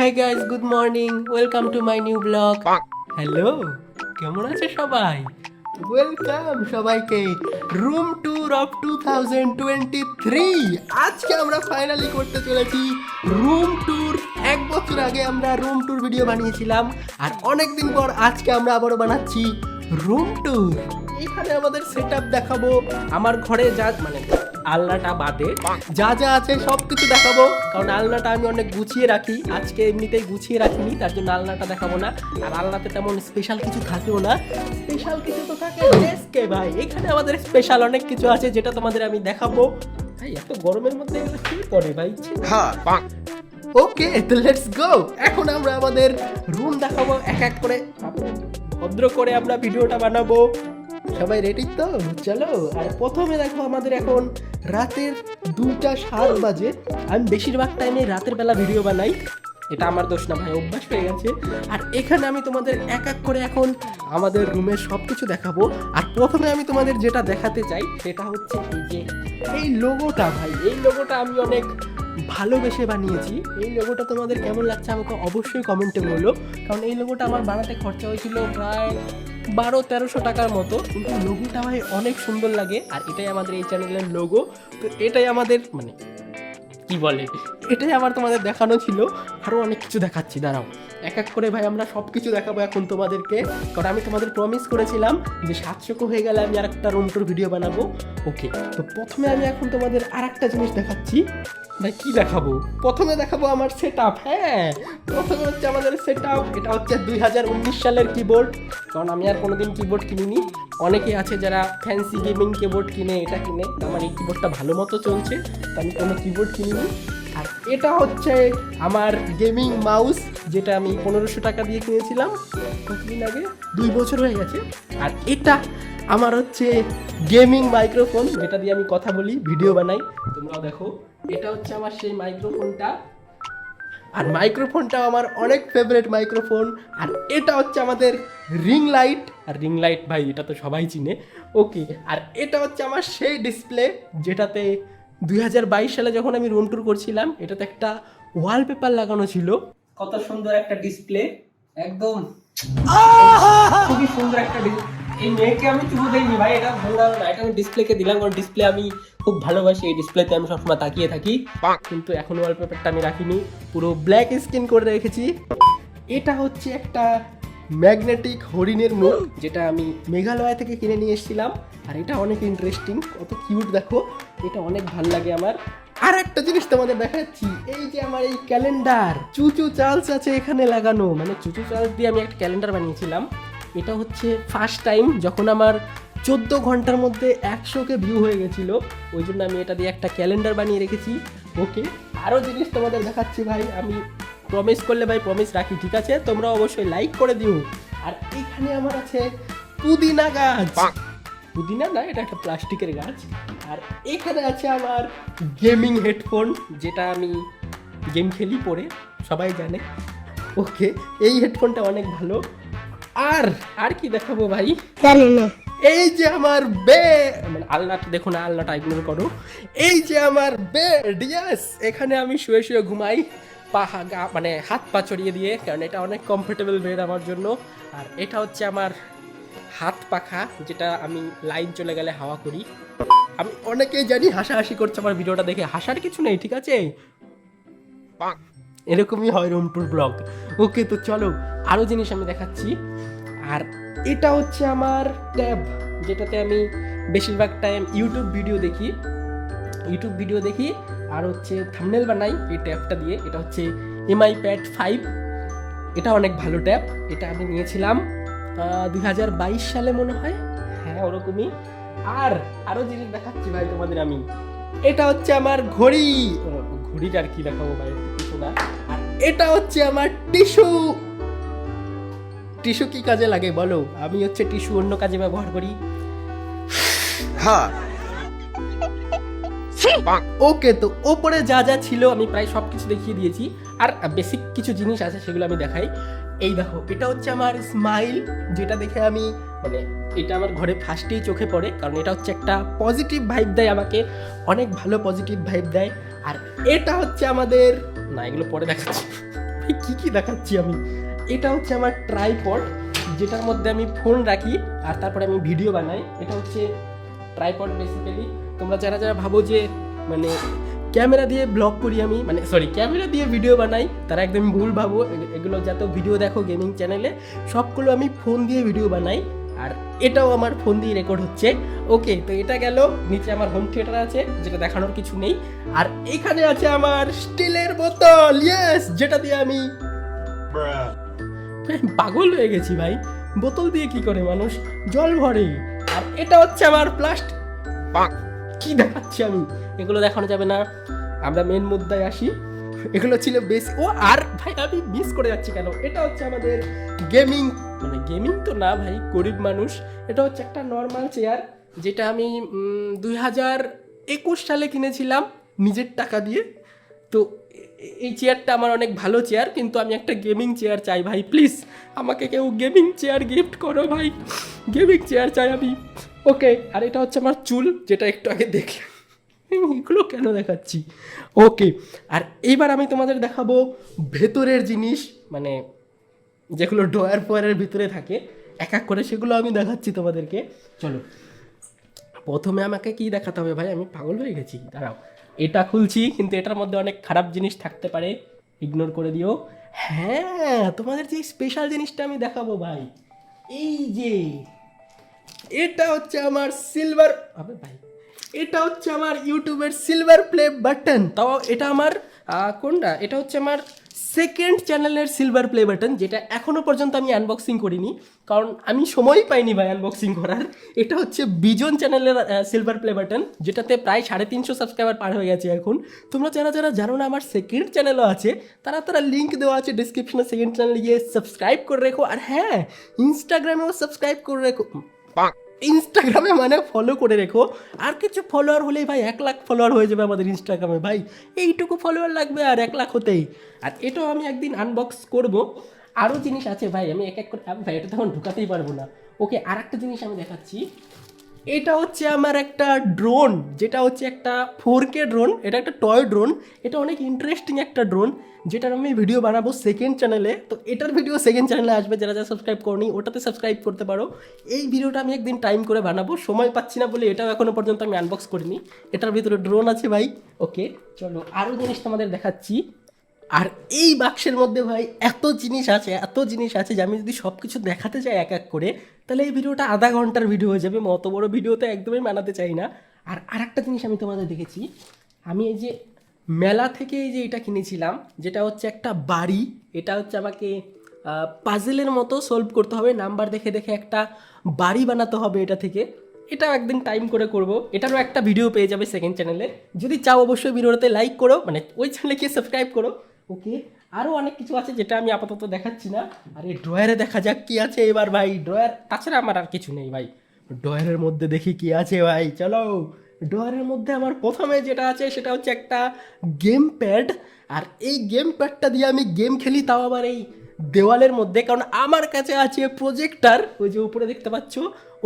হ্যাঁ guys good morning welcome to my new vlog hello কেমন আছে সবাই? ওয়েলকাম সবাইকে. Room tour of two thousand twenty three আজকে আমরা ফাইনালি করতে চলেছি রুম ট্যুর এক বছর আগে আমরা রুম ট্যুর ভিডিও বানিয়েছিলাম আর অনেক দিন পর আজকে আমরা আবারও বানাচ্ছি রুম ট্যুর এখানে আমাদের সেট দেখাবো। আমার ঘরে যা মানে আলনাটা বাদে। যা যা আছে সব কিছু দেখাবো। কারণ আলনাটা আমি অনেক গুছিয়ে রাখি। আজকে এমনিতেই গুছিয়ে রাখিনি তার জন্য আলনাটা দেখাবো না। আর আলনাতে তেমন স্পেশাল কিছু থাকেও না। স্পেশাল কিছু তো থাকে। ডেস্কে ভাই? এখানে আমাদের স্পেশাল অনেক কিছু আছে যেটা তোমাদের আমি দেখাবো। ভাই এত গরমের মধ্যে এগুলো কি করে ভাই? হ্যাঁ ওকে তো লেটস গো এখন আমরা আমাদের রুম দেখাবো। এক এক করে ভদ্র করে আমরা ভিডিওটা বানাবো। সবাই রেডি তো? চলো, আর প্রথমে দেখো আমাদের এখন রাতের দুইটা সাত বাজে। আমি বেশিরভাগ টাইমে রাতের বেলা ভিডিও বানাই। এটা আমার দোষ না ভাই, অভ্যাস হয়ে গেছে। আর এখানে আমি তোমাদের এক এক করে এখন আমাদের রুমের সব কিছু দেখাবো। আর প্রথমে আমি তোমাদের যেটা দেখাতে চাই, সেটা হচ্ছে এই যে, এই লোগোটা ভাই, এই লোগোটা আমি অনেক ভালোবেসে বানিয়েছি। এই লোগোটা তোমাদের কেমন লাগছে আমাকে অবশ্যই কমেন্টে বলো। কারণ এই লোগোটা আমার বানাতে খরচা হয়েছিল প্রায় বারো, তেরোশো টাকার মতো। কিন্তু লোগোটা ভাই অনেক সুন্দর লাগে, আর এটাই আমাদের এই চ্যানেলের লোগো তো এটাই আমাদের মানে কি বলে? এটাই আমার তোমাদের দেখানো ছিল। আরও অনেক কিছু দেখাচ্ছি, দাঁড়াও। এক এক করে ভাই আমরা সব কিছু দেখাবো এখন তোমাদেরকে। কারণ আমি তোমাদের প্রমিস করেছিলাম যে সাতশো হয়ে গেলে আমি আর একটা রুম টুর ভিডিও বানাবো। ওকে তো প্রথমে আমি এখন তোমাদের আর একটা জিনিস দেখাচ্ছি। ভাই, কি দেখাবো? প্রথমে দেখাবো আমার সেট আপ হ্যাঁ। প্রথমে হচ্ছে আমাদের সেট আপ এটা হচ্ছে দুই হাজার উনিশ সালের কিবোর্ড কারণ আমি আর কোনোদিন কিবোর্ড কিনিনি। অনেকে আছে যারা ফ্যান্সি গেমিং কিবোর্ড কিনে, এটা কিনে। আমার এই কিবোর্ডটা ভালো মতো চলছে, তো আমি কোনো কিবোর্ড কিনিনি। আর এটা হচ্ছে আমার গেমিং মাউস যেটা আমি পনেরোশো টাকা দিয়ে কিনেছিলাম। কতদিন আগে? দুই বছর হয়ে গেছে। আর এটা আমার হচ্ছে গেমিং মাইক্রোফোন যেটা দিয়ে আমি কথা বলি ভিডিও বানাই। তোমরাও দেখো, এটা হচ্ছে আমার সেই মাইক্রোফোনটা আর মাইক্রোফোনটাও আমার অনেক ফেভারিট মাইক্রোফোন আর এটা হচ্ছে আমাদের রিং লাইট আর রিং লাইট ভাই, এটা তো সবাই চিনে। ওকে আর এটা হচ্ছে আমার সেই ডিসপ্লে যেটাতে দু হাজার বাইশ সালে যখন আমি রুম ট্যুর করছিলাম এটাতে একটা ওয়ালপেপার লাগানো ছিল। কত সুন্দর একটা ডিসপ্লে একদম। খুবই সুন্দর একটা ডিসপ্লে এই মেয়েকে আমি চুমু দেইনি ভাই এটা বললাম না এটা আমি ডিসপ্লেকে দিলাম কারণ ডিসপ্লে আমি খুব ভালোবাসি। এই ডিসপ্লেতে আমি সবসময় তাকিয়ে থাকি। কিন্তু এখন ওয়ালপেপারটা আমি রাখিনি। পুরো ব্ল্যাক স্ক্রিন করে রেখেছি। এটা হচ্ছে একটা ম্যাগনেটিক হরিণের মুখ যেটা আমি মেঘালয় থেকে কিনে নিয়ে এসেছিলাম। আর এটা অনেক ইন্টারেস্টিং কত কিউট দেখো। এটা অনেক ভালো লাগে আমার। আর একটা জিনিস তোমাদের দেখাচ্ছি এই যে আমার এই ক্যালেন্ডার চুচু চার্লস আছে এখানে লাগানো। মানে চুচু চার্লস দিয়ে আমি একটা ক্যালেন্ডার বানিয়েছিলাম। এটা হচ্ছে ফার্স্ট টাইম যখন আমার চোদ্দ ঘণ্টার মধ্যে একশোকে ভিউ হয়ে গেছিল। ওই জন্য আমি এটা দিয়ে একটা ক্যালেন্ডার বানিয়ে রেখেছি। ওকে আরও জিনিস তোমাদের দেখাচ্ছি ভাই আমি প্রমিস করলে ভাই প্রমিস রাখি ঠিক আছে? তোমরা অবশ্যই লাইক করে দিও। আর এখানে আমার আছে পুদিনা গাছ। পুদিনা না এটা একটা প্লাস্টিকের গাছ। আর এখানে আছে আমার গেমিং হেডফোন যেটা আমি গেম খেলি পরে সবাই জানে। ওকে এই হেডফোনটা অনেক ভালো। আর আর কি দেখাবো ভাই? জানি না। এই যে আমার বে মানে আলনাটা দেখো না আলনাটা ইগনোর করো। এই যে আমার বেড ইয়াস এখানে আমি শুয়ে শুয়ে ঘুমাই। পা মানে হাত পা চড়িয়ে দিয়ে, কারণ এটা অনেক কমফোর্টেবল বেড আমার জন্য। আর এটা হচ্ছে আমার হাত পাখা, যেটা আমি লাইন চলে গেলে হাওয়া করি। আমি অনেকেই জানি হাসাহাসি করছে আমার ভিডিওটা দেখে। হাসার কিছু নেই, ঠিক আছে? এরকমই হয় রুম টুর ব্লগ ওকে তো চলো আরও জিনিস আমি দেখাচ্ছি। আর এটা হচ্ছে আমার ট্যাব, যেটাতে আমি বেশিরভাগ টাইম ইউটিউব ভিডিও দেখি। ইউটিউব ভিডিও দেখি আর হচ্ছে থামনেল বানাই এই ট্যাবটা দিয়ে। এটা হচ্ছে এমআই প্যাড ফাইভ এটা অনেক ভালো ট্যাব এটা আমি নিয়েছিলাম দুই হাজার বাইশ সালে মনে হয়। হ্যাঁ ওরকমই। আর আরও জিনিস দেখাচ্ছি ভাই তোমাদের আমি। এটা হচ্ছে আমার ঘড়ি। ঘড়িটা আর কি দেখাবো ভাই না আর এটা হচ্ছে আমার টিস্যু। টিস্যু কি কাজে লাগে বলো? আমি হচ্ছে টিস্যু অন্য কাজে ব্যবহার করি। ওকে তো ওপরে যা যা ছিল আমি প্রায় সব কিছু দেখিয়ে দিয়েছি। আর বেসিক কিছু জিনিস আছে সেগুলো আমি দেখাই। এই দেখো এটা হচ্ছে আমার স্মাইল যেটা দেখে আমি মানে এটা আমার ঘরে ফার্স্টেই চোখে পড়ে কারণ এটা হচ্ছে একটা পজিটিভ ভাইব দেয় আমাকে অনেক ভালো পজিটিভ ভাইব দেয়। আর এটা হচ্ছে আমাদের না এগুলো পরে দেখাচ্ছি। কী কী দেখাচ্ছি আমি? এটা হচ্ছে আমার ট্রাইপড যেটার মধ্যে আমি ফোন রাখি আর তারপরে আমি ভিডিও বানাই। এটা হচ্ছে ট্রাইপড বেসিক্যালি তোমরা যারা যারা ভাবো যে মানে ক্যামেরা দিয়ে ব্লগ করি আমি মানে সরি ক্যামেরা দিয়ে ভিডিও বানাই, তারা একদম ভুল ভাবো। এগুলো যত ভিডিও দেখো গেমিং চ্যানেলে সবগুলো আমি ফোন দিয়ে ভিডিও বানাই। আর এটাও আমার ফোন দিয়ে রেকর্ড হচ্ছে। ওকে তো এটা গেল। নিচে আমার হোম থিয়েটার আছে, যেটা দেখানোর কিছু নেই। আর এখানে আছে আমার স্টিলের বোতল ইয়েস যেটা দিয়ে আমি পাগল হয়ে গেছি ভাই। বোতল দিয়ে কি করে মানুষ? জল ভরে। আর এটা হচ্ছে আমার প্লাস্টিক কি দেখাচ্ছি আমি? এগুলো দেখানো যাবে না। আমরা মেন মুদ্রায় আসি। এগুলো ছিল বেশ ও, আর ভাই, আমি মিস করে যাচ্ছি কেন? এটা হচ্ছে আমাদের গেমিং মানে গেমিং তো না ভাই, গরিব মানুষ। এটা হচ্ছে একটা নর্মাল চেয়ার যেটা আমি দুই হাজার একুশ সালে কিনেছিলাম নিজের টাকা দিয়ে। তো এই চেয়ারটা আমার অনেক ভালো চেয়ার কিন্তু আমি একটা গেমিং চেয়ার চাই ভাই প্লিজ আমাকে কেউ গেমিং চেয়ার গিফট করো ভাই। গেমিং চেয়ার চাই আমি। ওকে, আর এটা হচ্ছে আমার চুল, যেটা একটু আগে দেখলাম এগুলো কেন দেখাচ্ছি? ওকে, আর এইবার আমি তোমাদের দেখাবো ভেতরের জিনিস মানে যেগুলো ড্রয়ার ফয়ারের ভিতরে থাকে, এক এক করে সেগুলো আমি দেখাচ্ছি তোমাদেরকে। চলো, প্রথমে আমাকে কি দেখাতে হবে ভাই? আমি পাগল হয়ে গেছি, দাঁড়াও। এটা খুলছি, কিন্তু এটার মধ্যে অনেক খারাপ জিনিস থাকতে পারে ইগনোর করে দিও। হ্যাঁ তোমাদের যে স্পেশাল জিনিসটা আমি দেখাবো ভাই, এই যে এটা হচ্ছে আমার সিলভার হবে ভাই। এটা হচ্ছে আমার ইউটিউবের সিলভার প্লে বাটন তাও এটা আমার কোনটা? এটা হচ্ছে আমার সেকেন্ড চ্যানেলের সিলভার প্লে বাটন যেটা এখনও পর্যন্ত আমি আনবক্সিং করিনি, কারণ আমি সময় পাইনি ভাই আনবক্সিং করার। এটা হচ্ছে বিজন চ্যানেলের সিলভার প্লে বাটন যেটাতে প্রায় সাড়ে তিনশো সাবস্ক্রাইবার পার হয়ে গেছে এখন। তোমরা যারা যারা জানো না, আমার সেকেন্ড চ্যানেলও আছে, তারা তারা লিঙ্ক দেওয়া আছে ডিসক্রিপশনে সেকেন্ড চ্যানেলে গিয়ে সাবস্ক্রাইব করে রেখো। আর হ্যাঁ ইনস্টাগ্রামেও সাবস্ক্রাইব করে রেখো। ইনস্টাগ্রামে মানে ফলো করে রেখো। আর কিছু ফলোয়ার হলেই ভাই এক লাখ ফলোয়ার হয়ে যাবে আমাদের ইনস্টাগ্রামে ভাই। এইটুকু ফলোয়ার লাগবে আর এক লাখ হতেই। আর এটাও আমি একদিন আনবক্স করব। আরও জিনিস আছে ভাই, আমি এক এক করে ভাই, এটা তখন ঢুকাতেই পারব না। ওকে আর একটা জিনিস আমি দেখাচ্ছি। এটা হচ্ছে আমার একটা ড্রোন যেটা হচ্ছে একটা ফোর কে ড্রোন এটা একটা টয় ড্রোন এটা অনেক ইন্টারেস্টিং একটা ড্রোন যেটার আমি ভিডিও বানাবো সেকেন্ড চ্যানেলে তো এটার ভিডিও সেকেন্ড চ্যানেলে আসবে, যারা যারা সাবস্ক্রাইব করনি, ওটাতে সাবস্ক্রাইব করতে পারো। এই ভিডিওটা আমি একদিন টাইম করে বানাবো, সময় পাচ্ছি না বলে এটাও এখনও পর্যন্ত আমি আনবক্স করিনি। এটার ভিতরে ড্রোন আছে ভাই। ওকে চলো আরও জিনিস তোমাদের দেখাচ্ছি। আর এই বাক্সের মধ্যে ভাই এত জিনিস আছে, এত জিনিস আছে যে আমি যদি সব কিছু দেখাতে চাই এক এক করে, তাহলে এই ভিডিওটা আধা ঘণ্টার ভিডিও হয়ে যাবে, অত বড় ভিডিও তো একদমই বানাতে চাই না। আর আরেকটা জিনিস আমি তোমাদের দেখেছি, আমি এই যে মেলা থেকে এই যে এটা কিনেছিলাম, যেটা হচ্ছে একটা বাড়ি, এটা হচ্ছে আমাকে পাজেলের মতো সলভ করতে হবে নাম্বার দেখে দেখে একটা বাড়ি বানাতে হবে এটা থেকে। এটাও একদিন টাইম করে করব, এটারও একটা ভিডিও পেয়ে যাবে সেকেন্ড চ্যানেলে যদি চাও অবশ্যই ভিডিওটাতে লাইক করো মানে ওই চ্যানেলে গিয়ে সাবস্ক্রাইব করো। ওকে? আরও অনেক কিছু আছে যেটা আমি আপাতত দেখাচ্ছি না। আর এই ড্রয়ারে দেখা যাক কি আছে এবার ভাই। ড্রয়ার, তাছাড়া আমার আর কিছু নেই ভাই। ড্রয়ারের মধ্যে দেখি কি আছে ভাই। চলো, ড্রয়ারের মধ্যে আমার প্রথমে যেটা আছে সেটা হচ্ছে একটা গেম প্যাড আর এই গেম প্যাডটা দিয়ে আমি গেম খেলি, তাও আবার এই দেওয়ালের মধ্যে। কারণ আমার কাছে আছে প্রজেক্টার ওই যে উপরে দেখতে পাচ্ছ,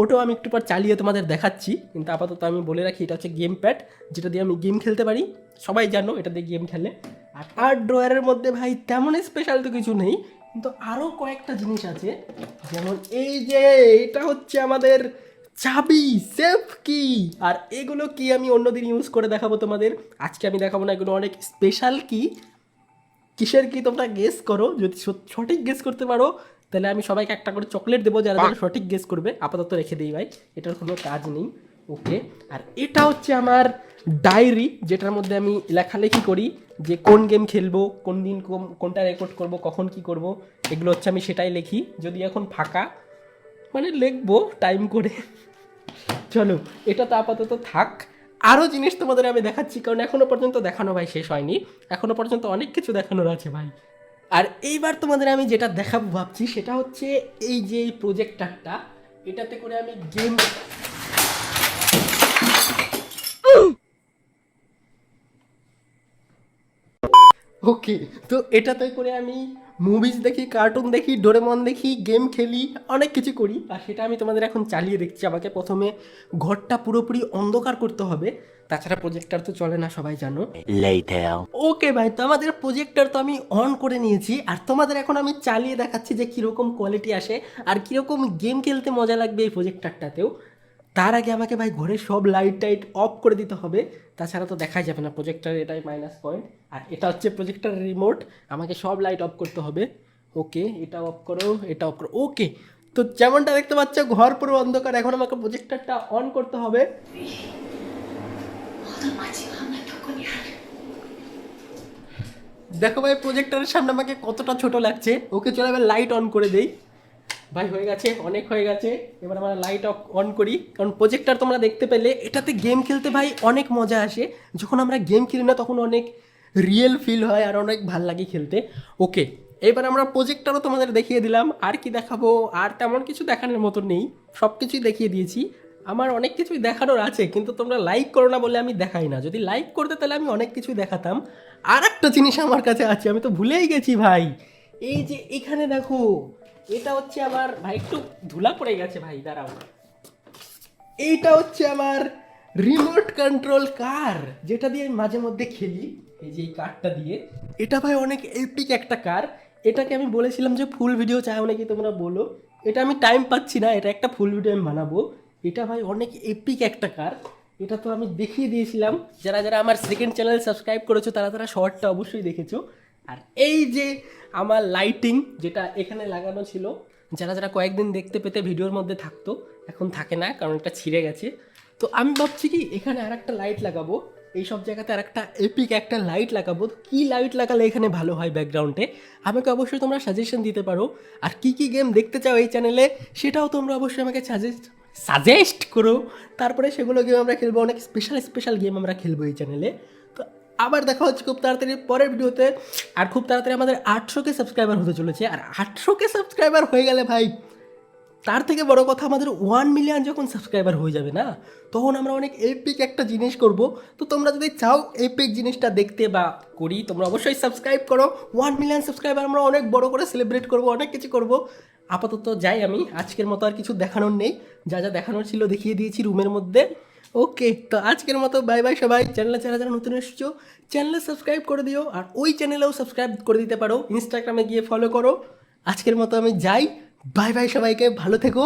ওটাও আমি একটু পর চালিয়ে তোমাদের দেখাচ্ছি। কিন্তু আপাতত আমি বলে রাখি, এটা হচ্ছে গেম প্যাড যেটা দিয়ে আমি গেম খেলতে পারি। সবাই জানো, এটা দিয়ে গেম খেলে আর আর ড্রয়ারের মধ্যে ভাই তেমন স্পেশাল তো কিছু নেই কিন্তু আরও কয়েকটা জিনিস আছে। যেমন এই যে এটা হচ্ছে আমাদের চাবি সেফ কি আর এগুলো কি আমি অন্যদিন ইউজ করে দেখাবো তোমাদের? আজকে আমি দেখাবো না এগুলো অনেক স্পেশাল কি কিসের কি তোমরা গেস করো? যদি সঠিক গেস করতে পারো তাহলে আমি সবাইকে একটা করে চকলেট দেবো যারা যারা সঠিক গেস করবে। আপাতত রেখে দিই ভাই এটার কোনো কাজ নেই। ওকে আর এটা হচ্ছে আমার ডায়েরি যেটার মধ্যে আমি লেখালেখি করি যে কোন গেম খেলব, কোন দিন কোনটা রেকর্ড করব, কখন কি করব, এগুলো হচ্ছে আমি সেটাই লিখি। যদি এখন ফাঁকা মানে লিখব টাইম করে। চলো, এটা তো আপাতত থাক। আরও জিনিস তোমাদের আমি দেখাচ্ছি, কারণ এখনও পর্যন্ত দেখানো ভাই শেষ হয়নি। এখনও পর্যন্ত অনেক কিছু দেখানোর আছে ভাই। আর এইবার তোমাদের আমি যেটা দেখাবো ভাবছি, সেটা হচ্ছে এই যে এই প্রজেক্টারটা এটাতে করে আমি গেম ওকে তো এটাতে করে আমি মুভিজ দেখি কার্টুন দেখি ডোরেমন দেখি গেম খেলি অনেক কিছু করি। আর সেটা আমি তোমাদের এখন চালিয়ে দেখছি। আমাকে প্রথমে ঘরটা পুরোপুরি অন্ধকার করতে হবে। তাছাড়া প্রজেক্টার তো চলে না সবাই জানো. ওকে ভাই তো আমাদের প্রজেক্টর তো আমি অন করে নিয়েছি। আর তোমাদের এখন আমি চালিয়ে দেখাচ্ছি যে কীরকম কোয়ালিটি আসে। আর কীরকম গেম খেলতে মজা লাগবে এই প্রজেক্টরটাতেও তার আগে আমাকে ভাই ঘরে সব লাইট টাইট অফ করে দিতে হবে। তাছাড়া তো দেখাই যাবে না প্রজেক্টার এটাই মাইনাস পয়েন্ট আর এটা হচ্ছে প্রজেক্টার রিমোট আমাকে সব লাইট অফ করতে হবে। ওকে, এটা অফ করো, এটা অফ করো, ওকে। তো যেমনটা দেখতে পাচ্ছ, ঘর পুরো অন্ধকার, এখন আমাকে প্রজেক্টারটা অন করতে হবে। দেখো ভাই প্রজেক্টারের সামনে আমাকে কতটা ছোট লাগছে। ওকে চলে এবার লাইট অন করে দেই। ভাই, হয়ে গেছে, অনেক হয়ে গেছে। এবার আমরা লাইট অফ অন করি। কারণ প্রজেক্টার তোমরা দেখতে পেলে, এটাতে গেম খেলতে ভাই অনেক মজা আসে। যখন আমরা গেম খেলি না, তখন অনেক রিয়েল ফিল হয় আর অনেক ভালো লাগে খেলতে। ওকে এবার আমরা প্রজেক্টরও তোমাদের দেখিয়ে দিলাম। আর কি দেখাবো? আর তেমন কিছু দেখানোর মতো নেই। সব কিছুই দেখিয়ে দিয়েছি। আমার অনেক কিছুই দেখানোর আছে, কিন্তু তোমরা লাইক করো না বলে আমি দেখাই না। যদি লাইক করতে, তাহলে আমি অনেক কিছুই দেখাতাম। আর একটা জিনিস আমার কাছে আছে, আমি তো ভুলেই গেছি ভাই। এই যে এখানে দেখো এটা হচ্ছে আমার, ভাই, একটু ধুলা পড়ে গেছে, ভাই, দাঁড়াও। এইটা হচ্ছে আমার রিমোট কন্ট্রোল কার যেটা দিয়ে আমি মাঝে মধ্যে খেলি। এই যে এই কারটা দিয়ে। এটা, ভাই, অনেক এপিক একটা কার এটাকে আমি বলেছিলাম যে ফুল ভিডিও চাও নাকি তোমরা বলো। এটা আমি টাইম পাচ্ছি না, এটা একটা ফুল ভিডিও আমি বানাবো। এটা, ভাই, অনেক এপিক একটা কার এটা তো আমি দেখিয়ে দিয়েছিলাম। যারা যারা আমার সেকেন্ড চ্যানেল সাবস্ক্রাইব করেছ, তারা তারা শর্টটা অবশ্যই দেখেছ। আর এই যে আমার লাইটিং যেটা এখানে লাগানো ছিল, যারা যারা কয়েকদিন দেখতে পেতে ভিডিওর মধ্যে থাকতো, এখন থাকে না, কারণ এটা ছিঁড়ে গেছে। তো আমি ভাবছি কি, এখানে আর একটা লাইট লাগাবো এই সব জায়গাতে আর একটা এপিক একটা লাইট লাগাবো। কী লাইট লাগালে এখানে ভালো হয় ব্যাকগ্রাউন্ডে আমাকে অবশ্যই তোমরা সাজেশন দিতে পারো। আর কি কি গেম দেখতে চাও এই চ্যানেলে সেটাও তোমরা অবশ্যই আমাকে সাজেস্ট সাজেস্ট করো। তারপরে সেগুলো গেম আমরা খেলব, অনেক স্পেশাল স্পেশাল গেম আমরা খেলব এই চ্যানেলে আবার দেখা হচ্ছে খুব তাড়াতাড়ি পরের ভিডিওতে। আর খুব তাড়াতাড়ি আমাদের আটশো কে সাবস্ক্রাইবার হতে চলেছে। আর আটশো কে সাবস্ক্রাইবার হয়ে গেলে ভাই, তার থেকে বড় কথা আমাদের ওয়ান মিলিয়ন যখন সাবস্ক্রাইবার হয়ে যাবে না, তখন আমরা অনেক এপিক একটা জিনিস করব। তো তোমরা যদি চাও এপিক জিনিসটা দেখতে বা করি, তোমরা অবশ্যই সাবস্ক্রাইব করো। ওয়ান মিলিয়ন সাবস্ক্রাইবার আমরা অনেক বড় করে সেলিব্রেট করব, অনেক কিছু করব। আপাতত যাই আমি, আজকের মতো আর কিছু দেখানোর নেই। যা যা দেখানোর ছিল দেখিয়ে দিয়েছি রুমের মধ্যে। ওকে তো আজকের মতো বাই বাই সবাই। চ্যানেলে যারা যারা নতুন এসেছ চ্যানেলে সাবস্ক্রাইব করে দিও, আর ওই চ্যানেলেও সাবস্ক্রাইব করে দিতে পারো। ইনস্টাগ্রামে গিয়ে ফলো করো। আজকের মতো আমি যাই। বাই বাই সবাইকে, ভালো থেকো।